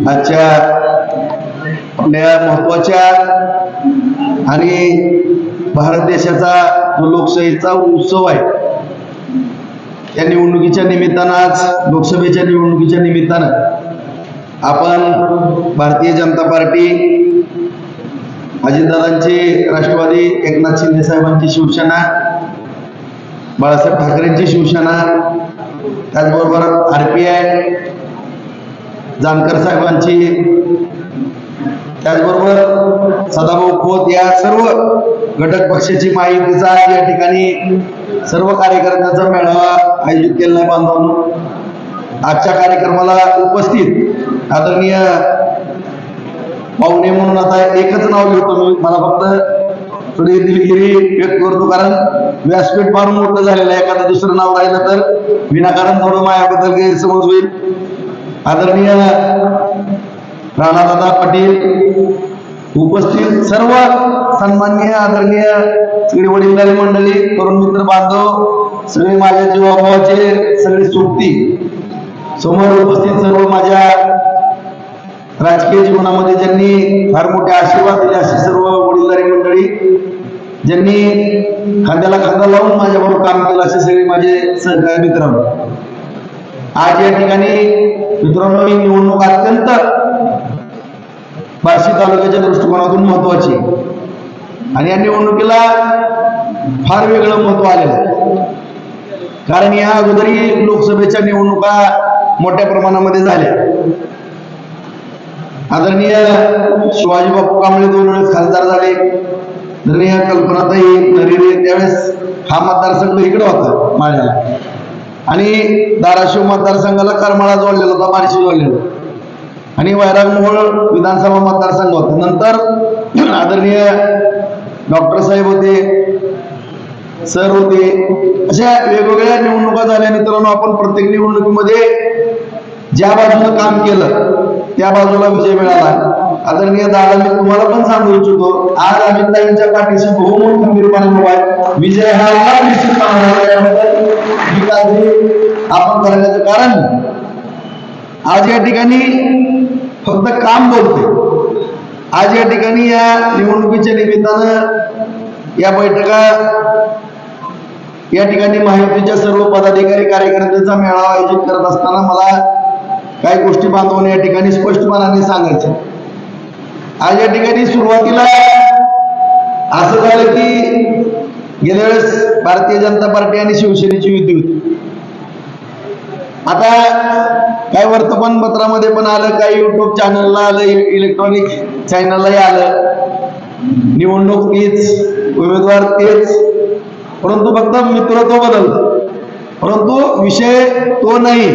आजच्या आपल्या महत्त्वाच्या आणि भारत देशाचा जो लोकशाहीचा उत्सव आहे या निवडणुकीच्या निमित्तानं आज लोकसभेच्या निवडणुकीच्या निमित्तानं आपण भारतीय जनता पार्टी अजितदादांची राष्ट्रवादी एकनाथ शिंदे साहेबांची शिवसेना बाळासाहेब ठाकरेंची शिवसेना त्याचबरोबर आर पी आय जानकर साहेबांची. त्याचबरोबर सदाभाऊ खोत या सर्व घटक पक्षाची माहितीचा या ठिकाणी सर्व कार्यकर्त्यांचा मेळावा आयोजित केलेला आहे बांधवांनो. आजच्या कार्यक्रमाला उपस्थित आदरणीय पाहुणे म्हणून आता एकच नाव घेतो मी. मला फक्त थोडी दिलगिरी व्यक्त करतो कारण व्यासपीठ फार मोठं झालेलं आहे. एखादं दुसरं नाव राहिलं तर विनाकारण थोडं मायाबद्दल गैरसमज होईल. आदरणीय राणादादा पाटील उपस्थित सर्व सन्माननीय आदरणीय सगळी वडीलधारी मंडळी तरुण मित्र बांधव सगळे माझ्या जीवाभावाचे सगळे सोबती समोर उपस्थित सर्व माझ्या राजकीय जीवनामध्ये ज्यांनी फार मोठे आशीर्वाद दिले असे सर्व वडीलधारी मंडळी ज्यांनी खांद्याला खांदा लावून माझ्याबरोबर काम केलं असे सगळे माझे सहकारी मित्रांनो आज या ठिकाणी मित्रांनो ही निवडणूक अत्यंत बार्शी तालुक्याच्या दृष्टिकोनातून महत्वाची आणि या निवडणुकीला फार वेगळं महत्त्व आलेलं आहे. कारण या अगोदरही लोकसभेच्या निवडणुका मोठ्या प्रमाणामध्ये झाल्या. आदरणीय शिवाजी बापू कांबळे दोन वेळेस खासदार झाले. आदरणीय कल्पनाताई नरेरे त्यावेळेस हा मतदारसंघ इकडे होता माळ्याला. आणि धाराशिव मतदारसंघाला करमाळा जोडलेला होता बार्शी जोडलेला आणि वैरागमोहोळ विधानसभा मतदारसंघ होता. नंतर आदरणीय डॉक्टर साहेब होते सर होते अशा वेगवेगळ्या निवडणुका झाल्या. मित्रांनो आपण प्रत्येक निवडणुकीमध्ये ज्या बाजूनं काम केलं त्या बाजूला विजय मिळाला. आदरणीय दादा मी तुम्हाला पण सांगू इच्छितो आज अमिताईंच्या पाठीशी बहुमोठ खंबीरपणे उभा आहे. विजय हा या निश्चितपणे ही काळजी आपण करण्याचं कारण आज या ठिकाणी फक्त काम बोलते आज या ठिकाणी या निवडणुकीच्या निमित्तानं या बैठका या ठिकाणी महायुतीच्या सर्व पदाधिकारी कार्यकर्त्यांचा मेळावा आयोजित करत असताना मला काही गोष्टी बांधवून या ठिकाणी स्पष्टपणाने सांगायच्या आज या ठिकाणी सुरुवातीला असं झालं की गेल्या वेळेस भारतीय जनता पार्टी आणि शिवसेनेची युती होती. आता काय वर्तमानपत्रामध्ये पण आलं काही युट्यूब चॅनलला आलं इलेक्ट्रॉनिक चॅनललाही आलं. निवडणूक तीच उमेदवार तेच. परंतु फक्त मित्रत्व बदलतं परंतु विषय तो नाही.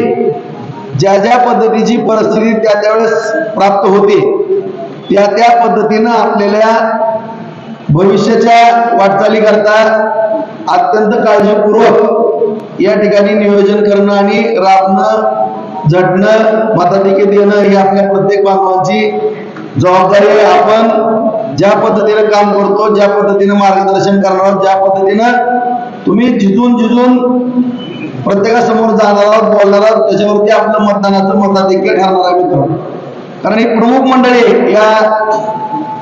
ज्या ज्या पद्धतीची परिस्थिती त्या त्यावेळेस प्राप्त होते त्या त्या पद्धतीनं आपल्याला भविष्याच्या वाटचालीकरता अत्यंत काळजीपूर्वक या ठिकाणी नियोजन करणं आणि राबणं झटणं मताधिके देणं ही आपल्या प्रत्येक बांधवांची जबाबदारी आहे. आपण ज्या पद्धतीने काम करतो ज्या पद्धतीने मार्गदर्शन करणार आहोत, ज्या पद्धतीनं तुम्ही झिजून झिजून प्रत्येकासमोर जाणार आहोत बोलणार आहोत त्याच्यावरती आपलं मतदानाचं मताधिक्य ठरणार आहे मित्र कारण ही प्रमुख मंडळी या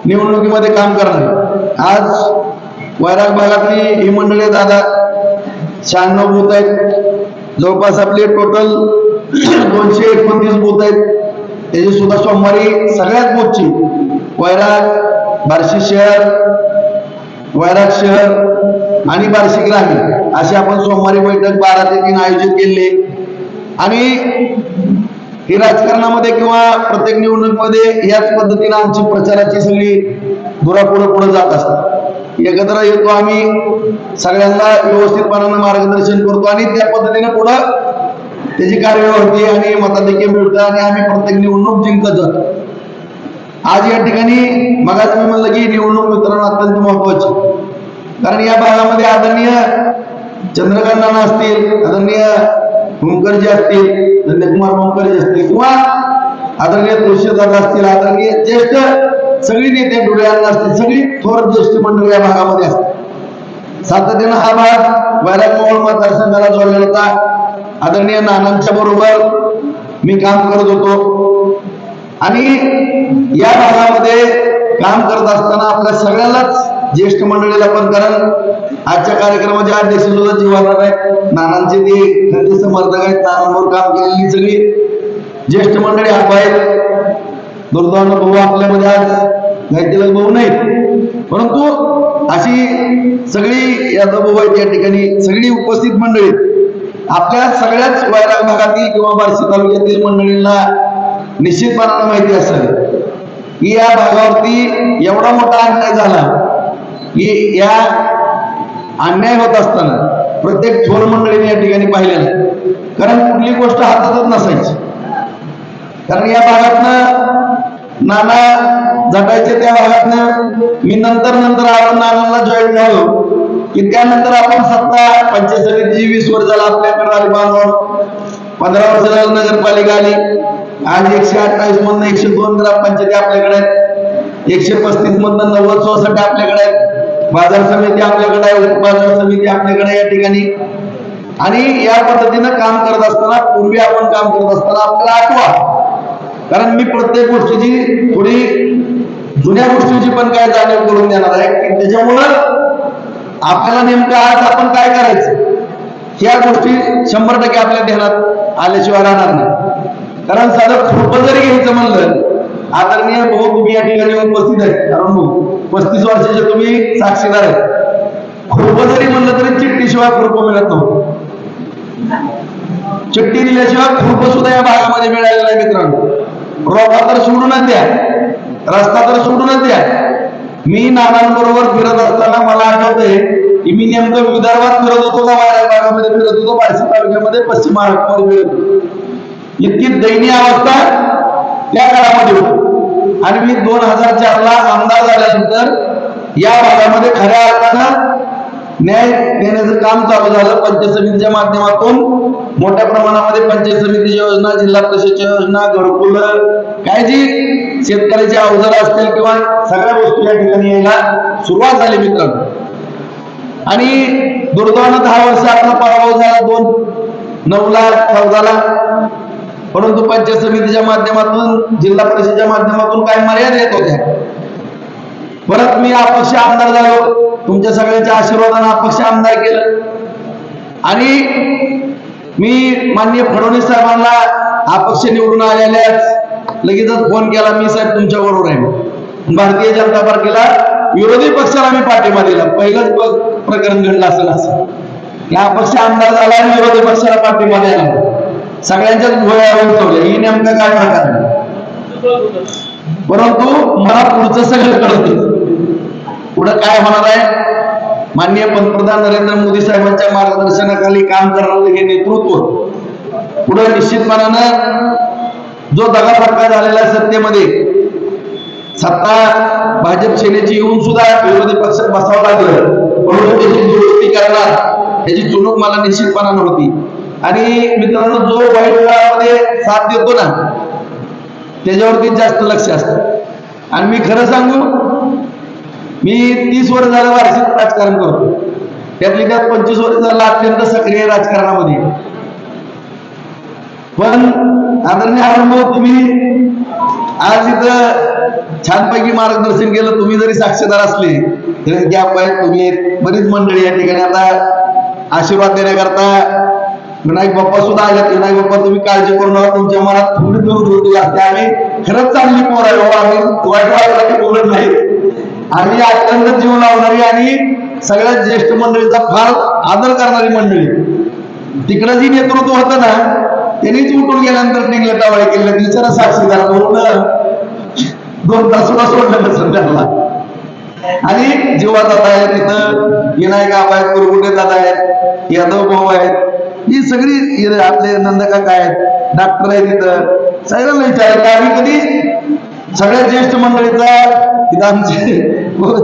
निवडणुकीमध्ये काम करणार आज वैराग भागातली ही मंडळी दादा शहाण्णव बूथ आहेत. जवळपास आपले टोटल दोनशे एकोणतीस बूथ आहेत. त्याची सुद्धा सोमवारी सगळ्याच बूथची वैराग बार्शी शहर वैराग शहर आणि बार्शी ग्रामीण अशी आपण सोमवारी बैठक बारा ते तीन आयोजित केली. आणि ही राजकारणामध्ये किंवा प्रत्येक निवडणुकीमध्ये याच पद्धतीने आमची प्रचाराची सगळी पुढे पुढे जात असतात. एकत्र येतो आम्ही सगळ्यांना व्यवस्थितपणानं मार्गदर्शन करतो आणि त्या पद्धतीने पुढं त्याची कार्यवाही होते आणि मताधिक्य मिळतं आणि आम्ही प्रत्येक निवडणूक जिंकत जातो. आज या ठिकाणी मगाच मी म्हणलं की निवडणूक मित्रांनो अत्यंत महत्वाची कारण या भागामध्ये आदरणीय चंद्रकांत नाना असतील आदरणीय हुंकरजी असतील धन्यकुमार हुंकरजी असतील किंवा आदरणीय तुळशीदादा असतील आदरणीय ज्येष्ठ सगळी नेते डोळ्यांना असतील सगळी थोर ज्येष्ठ मंडळी या भागामध्ये असते सातत्यानं हा भाग वैराग मोहोळ मतदारसंघाला जोडलेला होता. आदरणीय नानांच्या बरोबर मी काम करत होतो. आणि या भागामध्ये काम करत असताना आपल्या सगळ्यांनाच ज्येष्ठ मंडळीला पण कारण आजच्या कार्यक्रमाच्या अध्यक्ष सुद्धा जीवाला आहेत नानांचे ते खंडे समर्थक आहेत नानांवर काम केलेली सगळी ज्येष्ठ मंडळी आप आहेत. दुर्दैवानं भाऊ आपल्यामध्ये आज गायतीलाल भाऊ नाहीत परंतु अशी सगळी यादव भाऊ आहेत या ठिकाणी सगळी उपस्थित मंडळी आपल्या सगळ्याच वैराग भागातील किंवा बार्शी तालुक्यातील मंडळींना निश्चितपणानं माहिती असेल की या भागावरती एवढा मोठा अन्याय झाला की या अन्याय होत असताना प्रत्येक थोर मंडळीने या ठिकाणी पाहिलेलं कारण कुठली गोष्ट हातातच नसायची. कारण या भागातनं नाना जटायचे त्या भागातनं मी नंतर नंतर आपण नानांना जॉईन झालो. की त्यानंतर आपण सत्ता पंचायत समितीची वीस वर्ष झाला आपल्याकडे आली बांधव पंधरा वर्ष झालं नगरपालिका आली. आज एकशे अठ्ठावीस मधनं एकशे दोन ग्रामपंचायती आपल्याकडे आहेत. एकशे पस्तीस मधनं नव्वद चौसष्ट आपल्याकडे आहेत. बाजार समिती आपल्याकडे आहे उपबाजार समिती आपल्याकडे या ठिकाणी. आणि या पद्धतीनं काम करत असताना पूर्वी आपण काम करत असताना आपल्याला आठवा. कारण मी प्रत्येक गोष्टीची थोडी जुन्या गोष्टीची पण काय जाणीव करून देणार आहे की त्याच्यामुळं आपल्याला नेमकं आज आपण काय करायचं? ह्या गोष्टी शंभर टक्के आपल्या ध्यानात आल्याशिवाय राहणार नाही. कारण साधं खोटं जरी घ्यायचं म्हणलं आदरणीय भाऊ तुम्ही या ठिकाणी उपस्थित आहे कारण भाऊ पस्तीस वर्षाचे तुम्ही साक्षीदार आहेत. खुरपं जरी म्हणलं तरी चिठ्ठीशिवाय खुरपं मिळत नव्हतं. चिठ्ठी दिल्याशिवाय खोटं सुद्धा या भागामध्ये मिळालेलं आहे मित्रांनो. रोपा तर सोडूनच द्या. रस्ता तर सोडूनच द्या. मी नानांबरोबर फिरत असताना मला आठवतंय की मी नेमकं विदर्भात फिरत होतो का वाऱ्या भागामध्ये फिरत होतो? बारशी तालुक्यामध्ये पश्चिम महाराष्ट्रामध्ये फिरत होतो. इतकी दयनीय अवस्था त्या काळामध्ये होती. आणि मी दोन हजार चार ला आमदार झाल्यानंतर या भागामध्ये खऱ्या अर्थानं न्याय देण्याचं काम चालू झालं. पंचायत समितीच्या माध्यमातून मोठ्या प्रमाणामध्ये पंचायत समितीची योजना जिल्हा परिषदच्या योजना घरकुल काय जी शेतकऱ्याचे अवजार असतील किंवा सगळ्या गोष्टी या ठिकाणी यायला सुरुवात झाली मित्रांनो. आणि दुर्दैवानं दहा वर्ष आपला पराभव झाला. दोन नऊ ला चौदाला परंतु पंचायत समितीच्या माध्यमातून जिल्हा परिषदेच्या माध्यमातून काही मर्यादा येत होत्या. परत मी अपक्ष आमदार झालो. तुमच्या सगळ्यांच्या आशीर्वादाने अपक्ष आमदार केलं. आणि मी माननीय फडणवीस साहेबांना अपक्ष निवडून आलेल्याच लगेचच फोन केला मी साहेब तुमच्या बरोबर आहे. भारतीय जनता पार्टीला विरोधी पक्षाला मी पाठिंबा दिला. पहिलंच प- प्रकरण घडलं असेल असं. की अपक्ष आमदार झाला आणि विरोधी पक्षाला पाठिंबा द्यायला सगळ्यांच्याच भोया उंचवल्या ही नेमकं काय प्रकार परंतु मला पुढचं सगळं कळत. पुढं काय होणार आहे? माननीय पंतप्रधान नरेंद्र मोदी साहेबांच्या मार्गदर्शनाखाली काम करणारं हे नेतृत्व पुढं निश्चितपणानं जो दगाफटका झालेला आहे सत्तेमध्ये सत्ता भाजप सेनेची येऊन सुद्धा विरोधी पक्षात बसावं लागलं. परंतु त्याची दुरुस्ती करणार त्याची चुणूक मला निश्चितपणानं होती. आणि मित्रांनो जो वाईट काळामध्ये साथ देतो ना त्याच्यावरती जास्त लक्ष असतं. आणि मी खरं सांगू मी तीस वर्ष झालं वार्षिक राजकारण करतो त्यातली त्यात पंचवीस वर्ष झालं अत्यंत सक्रिय राजकारणामध्ये. पण आदरणीय अनुभव तुम्ही आज इथं छानपैकी मार्गदर्शन केलं तुम्ही जरी साक्षीदार असले तरी गॅप आहेत तुम्ही बरीच मंडळी या ठिकाणी आता आशीर्वाद देण्याकरता विनायक बाप्पा सुद्धा आल्यात विनायक बाप्पा तुम्ही काळजी करू नका तुमच्या मनात थोडी दूर होती असते आम्ही खरंच चांगली पोर आहे बाबा आम्ही वाईट वाटलं बोलत नाही. आणि अत्यंत जीव लावणारी आणि सगळ्यात ज्येष्ठ मंडळीचा फार आदर करणारी मंडळी. तिकडं जी नेतृत्व होतं ना त्यांनीच उठून गेल्यानंतर निघलं टावाळे केलं. बिचारा साक्षीदार म्हणून दोन तास सुद्धा सोडलं नसेल त्यांना. आणि जीवा जात आहे तिथं विनायक आबा आहेत कुरकुटे दादा आहेत यादव भाऊ आहेत. ही सगळी आपले नंदकाका आहेत? डॉक्टर आहेत तिथं. सगळ्यांना विचारायचं आम्ही कधी सगळ्या ज्येष्ठ मंडळीचा इथं आमचे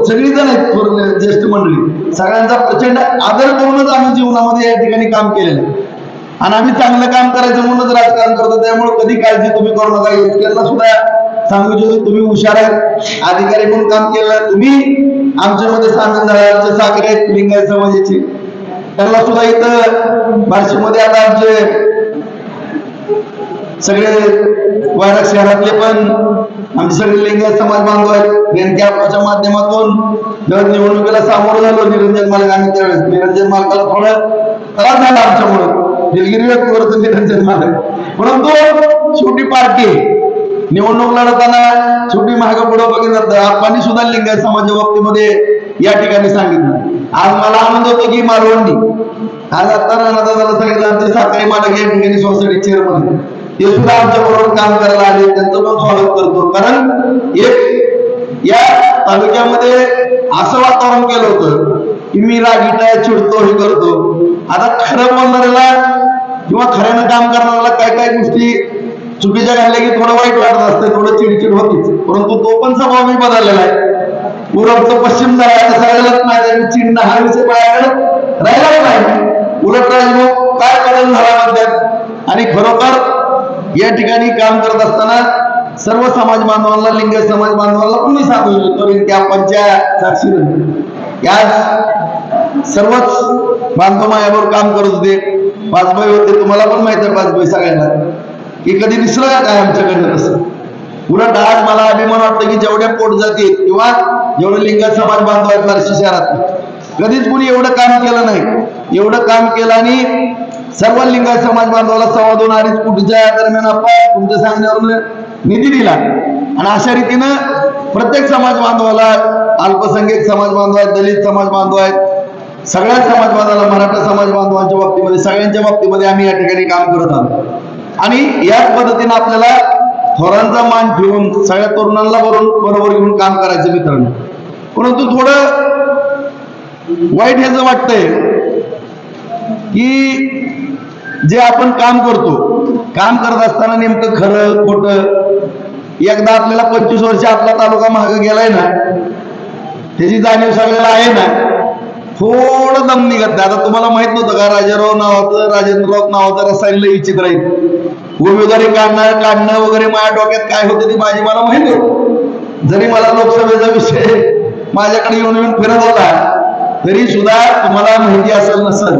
सगळी जण आहेत ज्येष्ठ मंडळी. सगळ्यांचा प्रचंड आदर करूनच आम्ही जीवनामध्ये या ठिकाणी काम केलेलं आहे. आणि आम्ही चांगलं काम करायचं म्हणूनच राजकारण करतो. त्यामुळे कधी काळजी तुम्ही करू नका. इतक्यांना सुद्धा सांगू इच्छितो तुम्ही हुशार आहेत. अधिकारी म्हणून काम केलं तुम्ही आमच्यामध्ये सामील झाल्याचे साखरे आहेत. लिंगायत समाजाचे? त्यांना सुद्धा इथं भाषेमध्ये आता आमचे सगळे वैराग शहरातले पण आमचे सगळे लिंगायत समाज बांधव आहेत. बेनके आपच्या माध्यमातून जर निवडणुकीला सामोरं झालो निरंजन मालक आम्ही त्यावेळेस निरंजन मालकाला थोडा त्रास झाला आमच्यामुळं. दिलगिरी व्यक्त करतो निरंजन मालक. परंतु शेवटी पार्टी निवडणूक लढताना शेवटी महाग पुढं बघितलं आपण सुद्धा लिंगायत समाजा बाबतीमध्ये या ठिकाणी सांगितलं. आज मला आनंद होतो की मालवणी आज आता राणादादाला सांगितलं आमचे साखळी मालक या ठिकाणी सोसायटी चेअरमन ते सुद्धा आमच्या बरोबर काम करायला आले त्यांचं पण स्वागत करतो. कारण एक या तालुक्यामध्ये असं वातावरण केलं होतं की मी रागीट चिडतो हे करतो. आता खरं बोलणाऱ्याला किंवा खऱ्यानं काम करणाऱ्याला काय काय गोष्टी चुकीच्या घालल्या की थोडं वाईट वाटत असते थोडं चिडचिड होतीच. परंतु तो पण स्वभाव मी बदललेला आहे. पूर्वचं पश्चिम झाला सगळ्यालाच नाही आहे चिन्ह हा विषय माझ्याकडे राहिलाच नाही. उलट राजभाऊ काय बदल झाला म्हणतात आणि खरोखर या ठिकाणी काम करत असताना सर्व समाज बांधवांना लिंग समाज बांधवांना कुणी सांगू? शकतो त्या आपणच्या साक्षी या सर्वच बांधव मायावर काम करत होते. वाजपेयी होते तुम्हाला पण माहीत आहे वाजपेयी सगळ्यांना. की कधी दिसलं का काय आमच्याकडनं तसं? उलट आज मला अभिमान वाटतं की जेवढ्या पोट जातील किंवा जेवढे लिंग समाज बांधव आहेत बार्शी शहरात कधीच कुणी एवढं काम केलं नाही. एवढं काम केलं आणि सर्व लिंगायत समाज बांधवाला सव्वा दोन अडीच कोटीच्या दरम्यान आपण तुमच्या सांगण्यावरून निधी दिला. आणि अशा रीतीनं प्रत्येक समाज बांधवाला अल्पसंख्यक समाज बांधव आहेत दलित समाज बांधव आहेत सगळ्या समाज बांधवाला मराठा समाज बांधवांच्या बाबतीमध्ये सगळ्यांच्या बाबतीमध्ये आम्ही या ठिकाणी काम करत आहोत. आणि याच पद्धतीनं आपल्याला थोरांचा मान ठेवून सगळ्या तरुणांना बरोबर बरोबर घेऊन काम करायचं मित्रांनो. परंतु थोडं वाईट ह्याचं वाटतंय. की जे आपण काम करतो काम करत असताना नेमकं खरं खोटं एकदा आपल्याला पंचवीस वर्ष आपला तालुका मागे गेलाय ना त्याची जाणीव सगळ्याला आहे ना थोडं दम निघत नाही. आता तुम्हाला माहीत नव्हतं का राजाराव नावाचं राजेंद्रराव नावाचं रसायन लय विचित्र आहे. उमेदवारी काढणं काढणं वगैरे माझ्या डोक्यात काय होतं ती माझी मला माहीत होत. जरी मला लोकसभेचा विषय माझ्याकडे येऊन येऊन फिरत होता तरी सुद्धा तुम्हाला माहिती असेल नसेल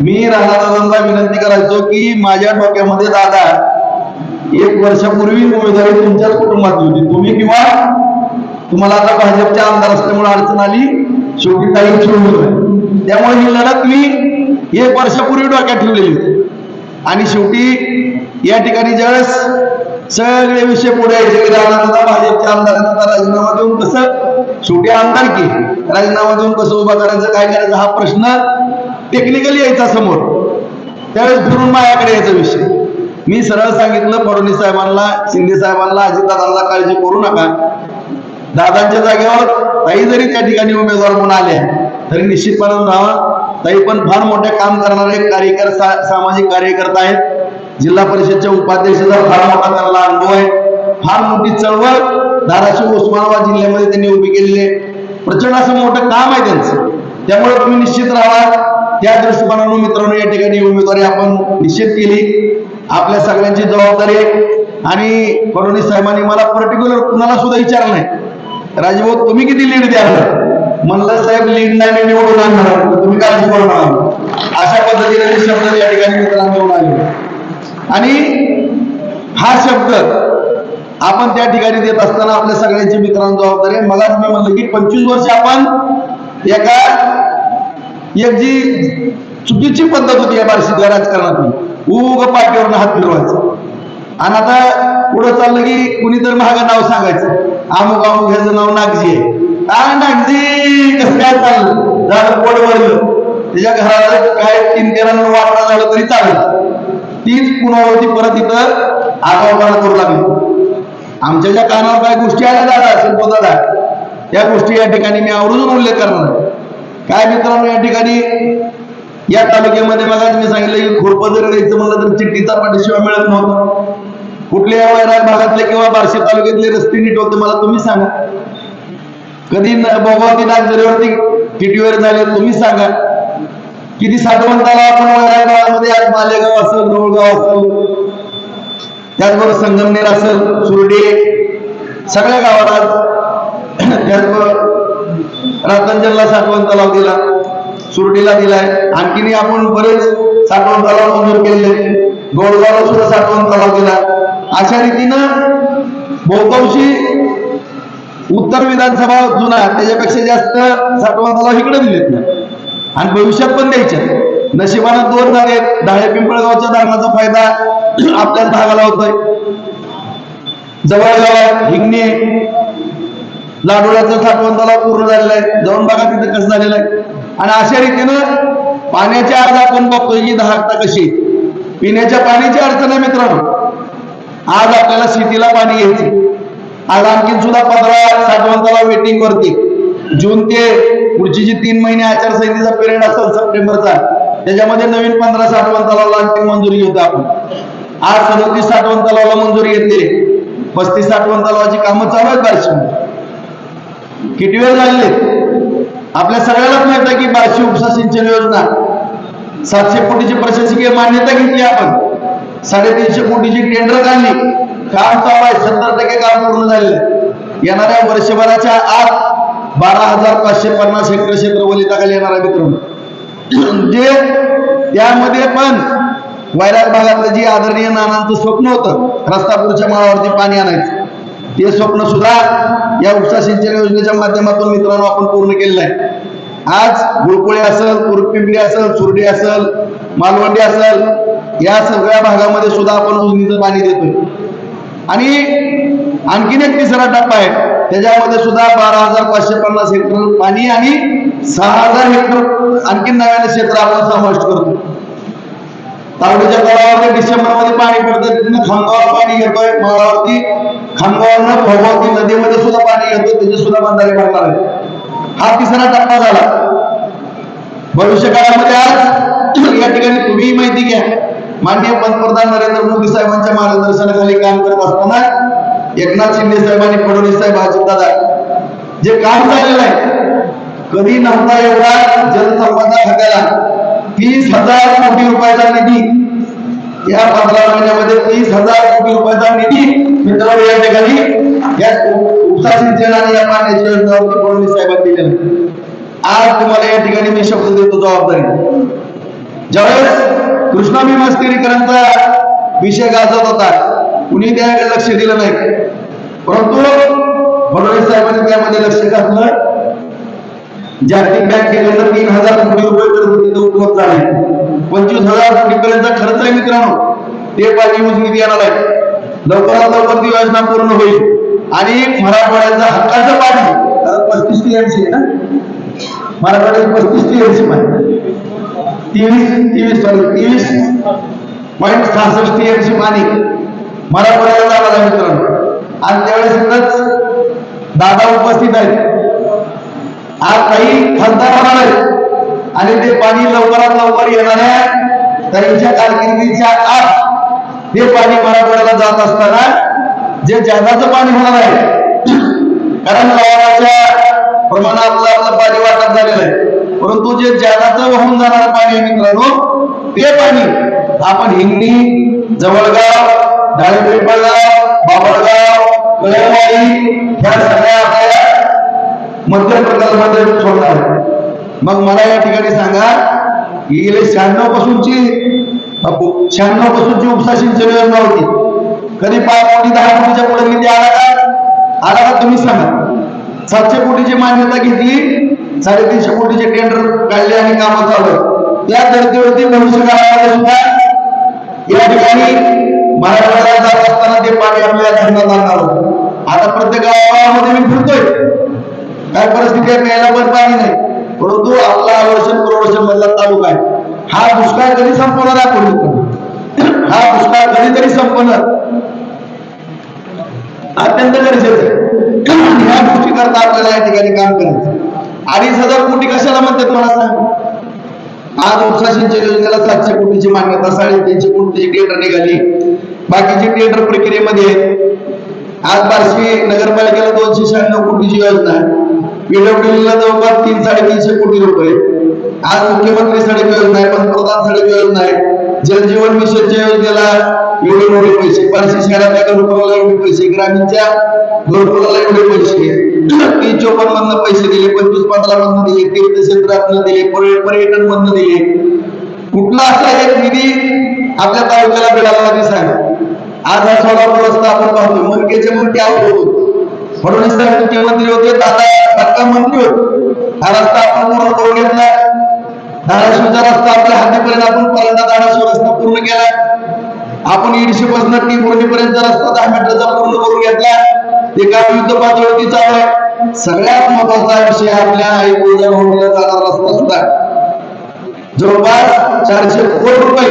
मी राणादादांना विनंती करायचो की माझ्या डोक्यामध्ये दादा एक वर्षापूर्वी उमेदवारी तुमच्याच कुटुंबात होती. तुम्ही किंवा तुम्हाला आता भाजपच्या आमदार असल्यामुळे अडचण आली शेवटी ताई सुरू त्यामुळे ही लढत मी एक वर्षापूर्वी डोक्यात ठेवलेली होती. आणि शेवटी या ठिकाणी ज्यावेळेस सगळे विषय पुढे यायचे की राणादादा भाजपच्या आमदारांना राजीनामा देऊन कसं शेवटी आमदार की राजीनामा देऊन कसं उभा करायचं काय करायचं हा प्रश्न टेक्निकली यायचा समोर. त्यावेळेस फिरून माझ्याकडे यायचा विषय. मी सरळ सांगितलं फडणवीस साहेबांना शिंदे साहेबांना अजितदादांना काळजी करू नका. दादांच्या जागेवर ताई जरी त्या ठिकाणी उमेदवार म्हणून आल्या तरी निश्चितपणे राहा. ताई पण फार मोठे काम करणारे कार्यकर सा- सामाजिक कार्यकर्ता आहेत. जिल्हा परिषदच्या उपाध्यक्षाचा फार मोठा त्यांना अनुभव आहे. फार मोठी चळवळ धाराशिव उस्मानाबाद जिल्ह्यामध्ये त्यांनी उभी केलेली आहे. प्रचंड असं मोठं काम आहे त्यांचं. त्यामुळे तुम्ही निश्चित राहा. त्या दृष्टिकोनानं मित्रांनो या ठिकाणी उमेदवारी आपण निश्चित केली. आपल्या सगळ्यांची जबाबदारी आणि फडणवीस साहेबांनी मला पर्टिक्युलर कुणाला सुद्धा विचारलं नाही. राजभाऊ तुम्ही किती लीड द्याल? म्हणलं साहेब लीड नाही मी निवडून आणणार तुम्ही काळजी करू अशा पद्धतीने शब्द या ठिकाणी मित्रांना घेऊन आले. आणि हा शब्द आपण त्या ठिकाणी देत असताना आपल्या सगळ्यांची मित्रांना जबाबदारी मला मी म्हणलं की पंचवीस वर्ष आपण एका एक जी चुकीची पद्धत होती या बार्शीतल्या राजकारणातली. उग पाठीवरून हात फिरवायचा. आणि आता पुढं चाललं की कुणीतरी महाग नाव सांगायचं. अमुक अमुक ह्याचं नाव नागजी आहे. काय नागजी कसं काय चाललं? झालं पोट भरलं. त्याच्या घराला काय तीन तेरांना वापरा झालं तरी चालेल. तीच पुनरावृत्ती परत इथं आगावपणा करू लागली. आमच्या ज्या कानावर काय गोष्टी आल्या दादा शिल्प दादा या गोष्टी या ठिकाणी मी आवर्जून उल्लेख करणार आहे. काय मित्रांनो या ठिकाणी या तालुक्यामध्ये मला मी सांगितलं की खुरपं जर द्यायचं म्हणलं तर चिठ्ठीचा पाठीशिवाय मिळत नव्हतं. कुठल्या वैराग भागातले किंवा बार्शी तालुक्यातले रस्ते नीट होते मला तुम्ही सांगा. कधी न- भोगावती नागझरीवरती टिटीवर झाले तुम्ही सांगा. किती साठवणताला आपण वैराग भागामध्ये आज मालेगाव असेल जवळगाव असेल त्याचबरोबर संगमनेर असेल सुरडे सगळ्या गावात आज त्याचबरोबर रत्नांजनला साठवण तलाव दिला. सुरडीला दिलाय. आणखीनही आपण बरेच साठवण तलाव मंजूर केलेले गोडगावला सुद्धा साठवण तलाव दिला. अशा रीतीनं बहुतांशी उत्तर विधानसभा जुना त्याच्यापेक्षा जास्त साठवण तलाव इकडे दिलेत ना. आणि भविष्यात पण द्यायच्या नशिबानं दोन झाले डाळे पिंपळगावच्या धरणाचा फायदा आपल्याच भागाला होतोय. जवळगाव हिंगणे लाडोळ्याचा साठवण तलाव पूर्ण झालेला आहे. जाऊन बघा तिथे कसं झालेलं आहे. आणि अशा रीतीनं पाण्याची अर्ज आपण बघतोय की दहाकता कशी? पिण्याच्या पाण्याची अडचण आहे मित्रांनो. आज आपल्याला शेतीला पाणी घ्यायचे आज आणखी सुद्धा पंधरा साठवण तलाव वेटिंग वरती. जून ते पुढची जी तीन महिने आचारसंहितेचा पिरियड असेल सप्टेंबरचा त्याच्यामध्ये नवीन पंधरा साठवण तलावाला आणखी मंजुरी घेतो आपण. आज सदतीस साठवण तलावाला मंजुरी घेतली पस्तीस साठवण तलावाची कामं चालू आहेत बार्शीमध्ये किती वेळ झालेले आपल्या सगळ्यालाच माहीत आहे की बारशे उपसा सिंचन योजना. सातशे कोटीची प्रशासकीय मान्यता घेतली आपण. साडेतीनशे कोटीची टेंडर काढली. काम चालू आहे. सत्तर टक्के काम पूर्ण झालेलं येणाऱ्या वर्षभराच्या आत बारा हजार पाचशे पन्नास हेक्टर क्षेत्र वलिताखाली येणारा विक्रम जे त्यामध्ये पण वैराग भागातलं जे आदरणीय नानांचं स्वप्न होतं रस्तापूरच्या माळावरती पाणी आणायचं. ते स्वप्न सुद्धा या उपसा सिंचन योजनेच्या माध्यमातून मित्रांनो आपण पूर्ण केलेलं आहे. आज गुळकुळे असेल कुरपिंबरी असेल सुरडी असेल मालवंडी असेल या सगळ्या भागामध्ये सुद्धा आपण उजनीचं पाणी देतोय. आणि आणखीन एक तिसरा टप्पा आहे. त्याच्यामध्ये सुद्धा बारा हजार पाचशे पन्नास हेक्टर पाणी आणि सहा हजार हेक्टर आणखीन नव्याने क्षेत्र आपण समाविष्ट करतो तावडीच्या तलावावरती डिसेंबरमध्ये पाणी पडतं तिथून खामगावात पाणी घेतोय माळावरती. खामगावनं भोगावती नदीमध्ये सुद्धा पाणी येतो त्याचे सुद्धा बंधारे भरणार आहे हा तिसरा टप्पा झाला. भविष्य काळामध्ये आज या ठिकाणी तुम्ही माहिती घ्या. माननीय पंतप्रधान नरेंद्र मोदी साहेबांच्या मार्गदर्शनाखाली काम करत असताना एकनाथ शिंदे साहेबांनी फडणवीस साहेब अजितदादा जे काम झालेलं आहे कधी नव्हता एवढा जलसंपदा खात्याला तीस हजार कोटी या पंधरा महिन्यामध्ये तीस हजार कोटी रुपयाचा निधी मित्रांनो या ठिकाणी. या उपसा सिंचन आणि या पाण्याच्या योजनावरती फडणवीस साहेबांनी दिलेला आज तुम्हाला या ठिकाणी मी शब्द देतो जबाबदारी. ज्यावेळेस कृष्णा भीमास्करीकरांचा विषय गाजत होता कुणी त्याकडे लक्ष दिलं नाही. परंतु फडणवीस साहेबांनी त्यामध्ये लक्ष घातलं. जागतिक बँकेकडनं तीन हजार कोटी रुपये कर्ज उपलब्ध झाले. पंचवीस हजार कोटीपर्यंत खर्च आहे मित्रांनो. ते पाणी निधी येणार आहे लवकरात लवकर ती योजना पूर्ण होईल. आणि मराठवाड्याचा हक्काचं पाणी पस्तीस टीएमसी आहे ना? मराठवाड्यात पस्तीस टीएमसी पाणी तेवीस तेवीस सॉरी तेवीस पॉईंट सहासष्ट टीएमसी पाणी मराठवाड्याला जाणार आहे मित्रांनो. आणि त्यावेळेस दादा उपस्थित आहेत. आज काही खासदार होणार आहेत. आणि ते पाणी लवकरात लवकर येणाऱ्या त्यांच्या कारकिर्दीच्या आत ते पाणी मराठवाड्याला जात असताना जे जादाचं पाणी होणार आहे कारण लवाराच्या प्रमाणात आपलं पाणी वाटप झालेलं आहे परंतु जे जादाचं वाहून जाणारं पाणी आहे मित्रांनो ते पाणी आपण हिंगणी जवळगाव डाळिंबळगाव बाबळगाव कळेवाडी ह्या सगळ्या आपल्या मध्य प्रकल्पामध्ये सोडणार आहे. मग मला या ठिकाणी सांगा ही गेले शहाण्णव पासूनची शहाण्णव पासूनची उपसा सिंचन योजना होती. कधी पाच कोटी दहा कोटीच्या पुढे किती आला का? आला का तुम्ही सांगा. सातशे कोटीची मान्यता घेतली साडेतीनशे कोटीचे टेंडर काढले आणि कामं चालू. त्या धर्तीवरती भविष्य काळामध्ये सुद्धा या ठिकाणी मराठवाड्याला जात असताना ते पाणी आपल्याला धरणात आणणार होतं. आता प्रत्येक गावामध्ये मी फिरतोय. काय परिस्थिती आहे प्यायला पण पाणी नाही. परंतु आपला आवर्षण प्रवर्षण मधला तालुका आहे. हा दुष्काळ कधी संपवणार आहे आपण हा दुष्काळ कधीतरी संपवणार. अत्यंत गरजेचं आहे. ह्या गोष्टी करता आपल्याला या ठिकाणी काम करायचं अडीच हजार कोटी कशाला म्हणतात मला सांग? आज उपसा सिंचन योजनेला सातशे कोटीची मान्यता साडेतीनशे कोटीची टेंडर निघाली. बाकीची टेंडर प्रक्रियेमध्ये आज बार्शी नगरपालिकेला दोनशे शहाण्णव कोटीची योजना पीडब्ल्यूडीला जवळपास तीन साडेतीनशे कोटी रुपये. आज मुख्यमंत्री सडक योजना आहे पंतप्रधान सडक योजना आहे जलजीवन मिशनच्या योजनेला एवढे एवढे पैसे. बार्शी शहरातल्या घरकुलाला एवढे पैसे. ग्रामीणच्या घरकुलाला एवढे पैसे. तीन चौपन्न मधनं पैसे दिले पंचवीस पंधरा मधनं दिले तीर्थक्षेत्रातनं दिले पर्यटन मधनं दिले. कुठला असा एक निधी आपल्या तालुक्याला मिळाला सांग आज हा सोलापूर रस्ता आपण पाहतो मनकेचे मनके आहोत. फडणवीस साहेब मुख्यमंत्री होते? दादा मंत्री होते. हा रस्ता आपण पूर्ण करून घेतला. धाराशिवचा रस्ता आपल्या हद्दीपर्यंत आपण पहिल्यांदा धाराशिव रस्ता पूर्ण केला. आपण ईडशी पासून टी पर्यंतचा रस्ता दहा मीटरचा पूर्ण करून घेतला. एका युद्ध पातळीवरती चालू आहे. सगळ्यात महत्त्वाचा विषय आपल्या आई तुळजाभवानीला जाणारा रस्ता सुद्धा जवळपास चारशे कोटी रुपये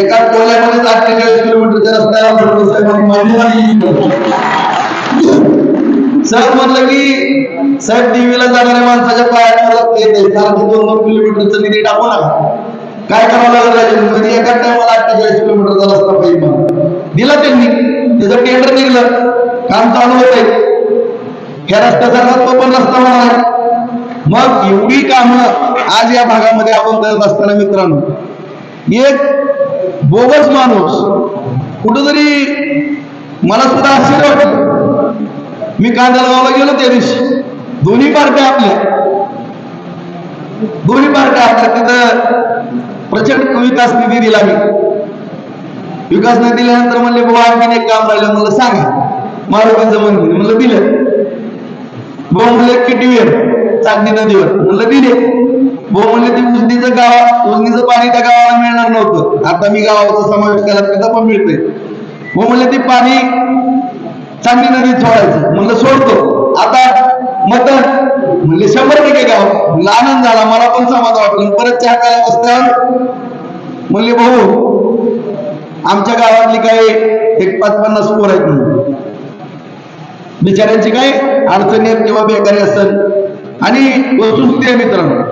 एका टोल्यामध्ये अठ्ठेचाळीस किलोमीटरच्या रस्त्याला साहेबांनी दिली. साहेब की साहेब देवीला जाणाऱ्या माणसाच्या पायात लागते येते सारखं दोन दोन किलोमीटरचं निधी टाकू नका. काय करावं लागलं राजे म्हणजे एका टायमाला अठ्ठेचाळीस किलोमीटरचा रस्ता पाहिजे मला. दिला त्यांनी. त्याचं टेंडर निघलं. काम चालू होत आहे ह्या रस्त्याचा तो पण रस्ता होणार आहे. मग एवढी कामं आज या भागामध्ये आपण करत असताना मित्रांनो एक बोगस माणूस कुठंतरी मला सुद्धा आश्चर्य वाटतं. मी कांदळगावला गेलो त्या दिवशी. दोन्ही पार्ट्या आपल्या. दोन्ही पार्ट्या आपल्या. तिथं प्रचंड विकास निधी दिला मी. विकास निधी दिल्यानंतर म्हणले बाबा आणखीन एक काम राहिलं. म्हणलं सांगा. मारुतीचं मंदिर म्हणलं दिलं. भाऊ म्हणले किटीवर चांगली नदीवर. म्हणलं दिले. भाऊ म्हणले ते उजनीचं गाव उजनीचं पाणी त्या गावाला मिळणार नव्हतं. आता मी गावाचा समावेश केला तिथं पण मिळतंय. भाऊ म्हणले ते पाणी चांगली नदीत सोडायचं म्हणलं सोडतो. आता मत म्हणले शंभर टक्के गाव म्हणलं आनंद झाला. मला पण समाज वाटलं. परत चहा काय बसल्यावर म्हणले भाऊ आमच्या गावातली काय एक पाच पन्नास पोर आहेत म्हणून. बिचाऱ्यांची काय अडचणी आहेत किंवा बेकारी असतात. आणि वस्तुस्थिती आहे मित्रांनो.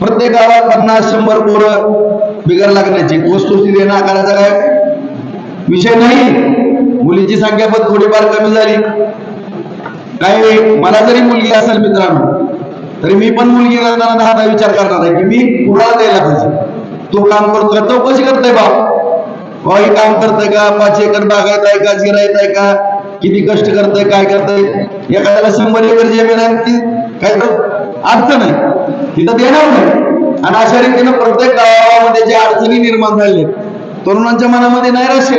प्रत्येक गावात पन्नास शंभर पोरं बिगर लागण्याची. वस्तुस्थिती नाकाराचा काय? विषय नाही. मुलीची संख्या पण थोडीफार कमी झाली. काय मला जरी मुलगी असेल मित्रांनो तरी मी पण मुलगी करताना दहा दहा विचार करणार आहे की मी कुणाला द्यायला पाहिजे? तो काम करतो तो कशी करतोय बाप. बाबा हे काम करतोय का? पाच एकर बागायत आहे का? जिरायत आहे का? किती कष्ट करतोय काय करतोय? एखाद्याला शंभर एकर जमीन आहे ती काय तर अडचण आहे. तिथं देणार नाही. आणि अशा रीतीनं प्रत्येक गावामध्ये ज्या अडचणी निर्माण झाल्या तरुणांच्या मनामध्ये नैराश्य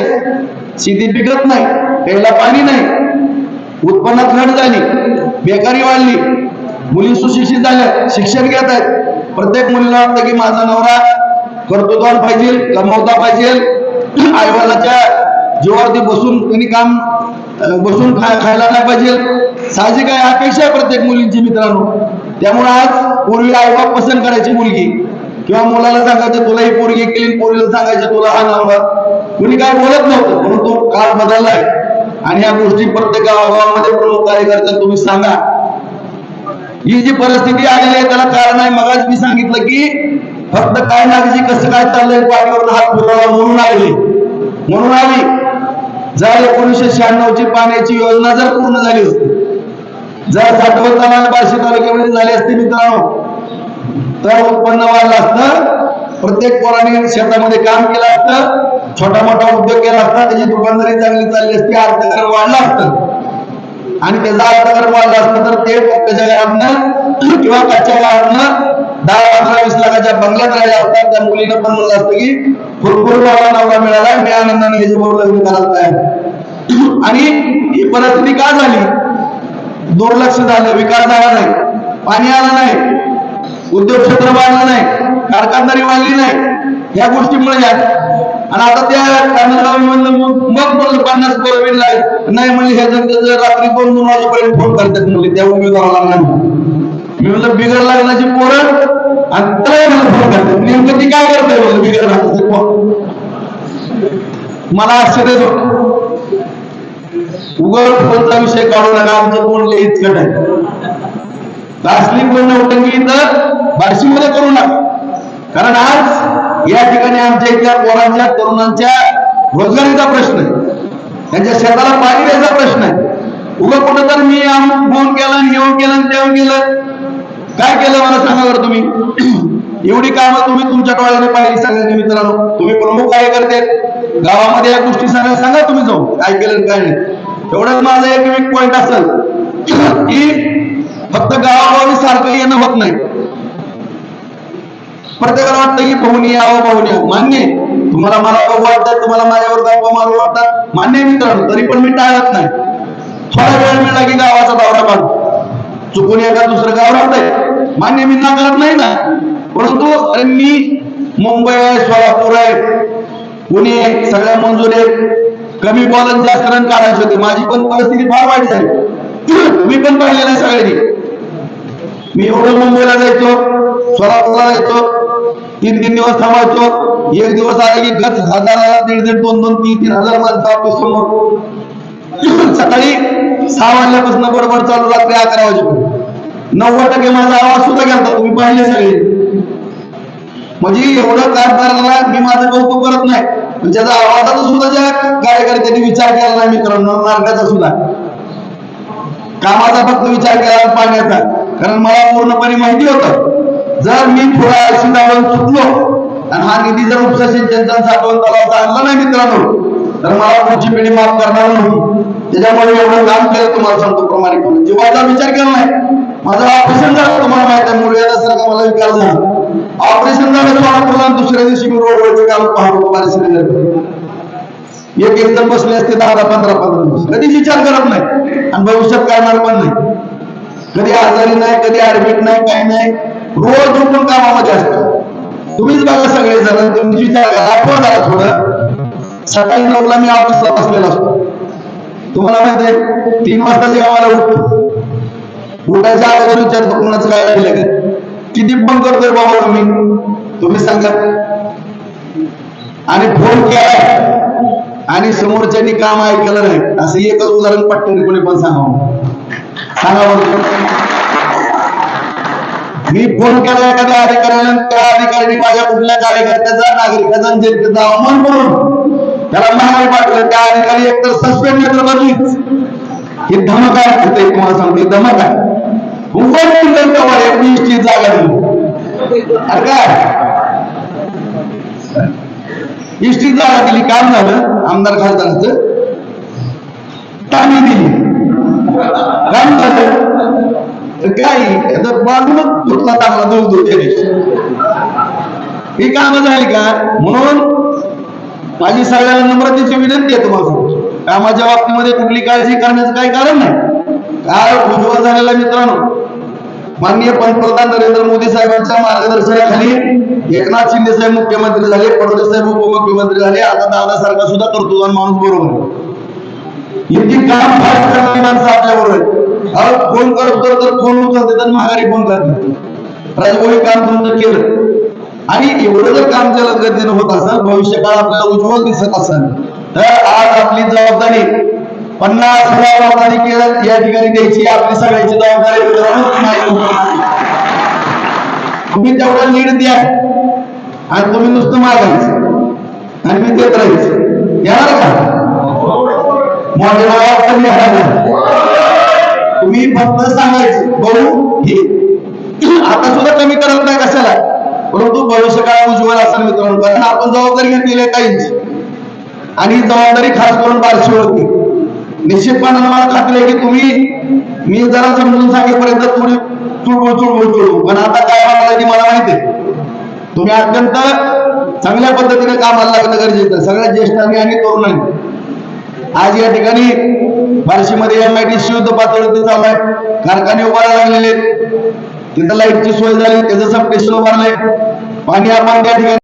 शेती पिकत नाही प्यायला पाणी नाही उत्पन्नात घट झाली बेकारी वाढली मुली सुशिक्षित झाल्या शिक्षण घेत आहेत. प्रत्येक मुलीला वाटतं की माझा नवरा कर्तृत्वान पाहिजे कमवता पाहिजे. आईवडिलाच्या जीवावरती बसून त्यांनी काम बसून खा खायला नाही पाहिजे. साहजिक आहे अपेक्षा आहे प्रत्येक मुलींची मित्रांनो. त्यामुळे आज पूर्वी आईबाप पसंत करायची मुलगी. किंवा मुलाला सांगायचं तुला ही पोरगी केली पोरीला सांगायचं तुला हा नवरा कुणी काय बोलत नव्हतं म्हणून तो काळ बदललाय. आणि या गोष्टी प्रत्येक गावागावामध्ये प्रमुख कार्यकर्ते तुम्ही सांगा. ही जी परिस्थिती आलेली आहे त्याला कारण आहे मगाच मी सांगितलं की फक्त काय नागजी कसं काय चाललंय पाठीवर हात फिरवला म्हणून आली म्हणून आली. जर एकोणीसशे शहाण्णव ची पाण्याची योजना जर पूर्ण झाली असती जर साठवण आणि बार्शी तालुक्यामध्ये झाली असती मित्रांनो तर उत्पन्न वाढलं असतं. प्रत्येक पोराने शेतामध्ये काम केलं असतं. छोटा मोठा उद्योग केला असता. त्याची दुकानदारी चांगली चालली असती. अर्थकारण वाढलं असतं. आणि त्याचा अर्थकारण वाढलं असतं तर ते त्याच्या घरातनं किंवा कच्च्या घरातनं दहा अकरा वीस लाखाच्या बंगल्यात राहिल्या असतात त्या मुलीनं पण म्हणलं असतं की भरपूर मला नवरा मिळाला मी आनंदाने ह्याची बरोबर लग्न करायला तयार आणि ही परिस्थिती का झाली? दुर्लक्ष झालं. विकास झाला नाही. पाणी आलं नाही. उद्योग क्षेत्र वाढलं नाही कारखानदारी वाढली नाही या गोष्टीमुळे या आणि आता त्या कारखानदार म्हणलं मग मग म्हणलं पन्नास पोरं नाही म्हणले ह्या जनतेचं रात्री दोन दोन वाजेपर्यंत फोन करतात म्हणले त्या उमेदवाराला नाही मी म्हणलं बिगर लागण्याची पोरं आणि त्याला मला फोन करतात. नेमकं ती काय करताय म्हणलं बिगर लग्नाचे फोन मला आश्चर्य होतं. उघड कोणता विषय काढू नका आमचं कोण इतकट आहे. असली कोण नौटंकी तर बार्शीमध्ये करू नका. कारण आज या ठिकाणी आमच्या इथल्या पोरांच्या तरुणांच्या रोजगारीचा प्रश्न आहे. त्यांच्या शेताला पाणी द्यायचा प्रश्न आहे. उगा कुठं तर मी अमुक फोन केला आणि घेऊन केलं आणि तेव्हा केलं काय केलं मला सांगा बरं तुम्ही? एवढी कामं तुम्ही तुमच्या डोळ्याने पाहिली सगळ्यांनी मित्रांनो. तुम्ही प्रमुख काय करते गावामध्ये या गोष्टी सांगा सांगा तुम्ही जाऊ काय केलं काय नाही. एवढंच माझा एक पॉईंट असेल की फक्त गावागावी सारखं येणं होत नाही. प्रत्येकाला वाटतं की पाहुणे यावं भाऊनी यावं. मान्य आहे. तुम्हाला मला बघू वाटतात तुम्हाला माझ्यावर गप्पा मारू वाटतात मान्य मित्रांनो तरी पण मी टाळत नाही. थोडा वेळ मिळाला की गावाचा दौरा काढू चुकून एका दुसरं गाव राहतंय. मान्य मी नाकारत नाही ना. परंतु अरे मी मुंबई आहे सोलापूर आहे. पुणे आहे, सगळ्या मंजूर आहे कमी बॉलन जास्त रन काढायचे होते. माझी पण परिस्थिती फार वाईट झाली. मी पण पाहिलेलं आहे सगळ्यांनी. मी एवढं मुंबईला जायचो सोलापूरला जायचो तीन तीन दिवस थांबायचो एक दिवस आले की गच हजाराला दीड दीड दोन दोन तीन तीन हजार माणसं ऑफिस समोर. सकाळी सहा वाजल्यापासून बरोबर चालू रात्री अकरा वाजेपर्यंत नव्वद टक्के माझा आवाज सुद्धा गेला तुम्ही पाहिले सगळे. म्हणजे एवढं काम करायला मी माझं कौतुक करत नाही. पण त्याचा आवाजाचा सुद्धा ज्या कार्यकर्त्यांनी विचार केला नाही मित्रांनो मार्गाचा सुद्धा. कामाचा फक्त विचार केला पाण्याचा कारण मला पूर्णपणे माहिती होत जर मी थोडा आळशी चुकलो आणि हा निधी जर उपसा सिंचनचा साठवण तलावाचा आणला नाही मित्रांनो तर मला पुढची पिढी माफ करणार नाही. त्याच्यामुळे एवढं काम केलं तुम्हाला सांगतो प्रमाणिकपणे. जीवाचा विचार केला नाही. माझं ऑपरेशन झालं तुम्हाला माहिती आहे. मुळे सारखा मला विचार झाला ऑपरेशन झालं सोलापूरला आणि दुसऱ्या दिवशी मी रोडवरचं काम पाहतो परिस्थिती एक एकदम बसले असते दहा दहा पंधरा पंधरा दिवस कधीच विचार करत नाही. आणि भविष्यात करणार पण नाही. कधी आजारी नाही कधी ऍडमिट नाही काय नाही. रोज उठून कामामध्ये असतो. तुम्हीच बघा सगळे जण तुम्ही विचार करा. आपण जरा थोडं. सकाळी नऊला मी ऑफिसला बसलेला असतो. तुम्हाला माहिती आहे तीन वाजता आम्हाला उठतो उठायच्या अगोदर विचारतो कोणाचं काय राहिलं का किती पण करतोय बाबा तुम्ही तुम्ही सांगा. आणि फोन केला. आणि समोरच्यानी काम ऐकलं नाही असं एकच उदाहरण पटकन कोणी पण सांगावं सांगा मी फोन केला एखाद्या अधिकाऱ्याला त्या अधिकाऱ्याने माझ्या कुठल्या कार्यकर्त्याचा नागरिकाचा जनतेचा अवमान करून त्याला महागाई पाठवलं. त्या अधिकारी एकतर सस्पेंड नाही तर बदलीच ही धमक आहे तिथे तुम्हाला सांगतो ही धमक आहे. उभं म्हणलं का एक निश्चित जागा दिली. अरे काय? इष्टीत जागा दिली काम झालं आमदार खासदाराचं टाणी दिली. काम झालं. तर काय तर बाजूनच धुतला टाकला दूर धुतले ही काम झाली का? म्हणून माझी सगळ्यांना नम्रतेची विनंती आहे तुम्हाला. कामाच्या बाबतीमध्ये कुठली काळजी करण्याचं काही कारण नाही. काळ उज्ज्वल झालेला मित्रांनो. माननीय पंतप्रधान नरेंद्र मोदी साहेबांच्या मार्गदर्शनाखाली एकनाथ शिंदे साहेब मुख्यमंत्री झाले फडणवीस साहेब उपमुख्यमंत्री झाले. आता दादा सारखा सुद्धा कर्तृत्वान माणूस बरोबर इतकी काम फास्ट करणारी माणसं आपल्याबरोबर अहो फोन करतो तर फोन उचलते तर माघारी फोन करते? राजभोई काम तुमचं केलं? आणि एवढं जर काम जलद गतीनं होत असेल भविष्यकाळ आपल्याला उज्ज्वल दिसत असेल तर आज आपली जबाबदारी पन्नास हजार लोकांनी केलं या ठिकाणी द्यायची. आपली सगळ्याची जबाबदारी तुम्ही तेवढा नीट द्या. आणि तुम्ही नुसतं मागायचं. आणि मी देत राहायचं येणार का? माझ्या नावात पण येणार तुम्ही फक्त सांगायचं भाऊ हे आता सुद्धा कमी करत नाही कशाला? परंतु भविष्य काळ उज्ज्वल असेल मित्रांनो. कारण आपण जबाबदारी घेतलेली आहे काहींची. आणि जबाबदारी खास करून बारशीवरती निश्चितपणानं मला खात्री आहे की तुम्ही मी जरा समजून सांगेपर्यंत थोडी चुळबुळ चुळबुळ चुळू पण आता काय म्हणाला ती मला माहिती आहे. तुम्ही अत्यंत चांगल्या पद्धतीने कामाला लागणं गरजेचं सगळ्या ज्येष्ठांनी आणि तरुणांनी आज या ठिकाणी बार्शीमध्ये एम आय टी युद्ध पातळीवरती चालू आहे. कारखाने उभारायला लागलेले आहेत. तिथं लाईटची सोय झाली त्याचं सब स्टेशन उभारलंय. पाणी आपण त्या ठिकाणी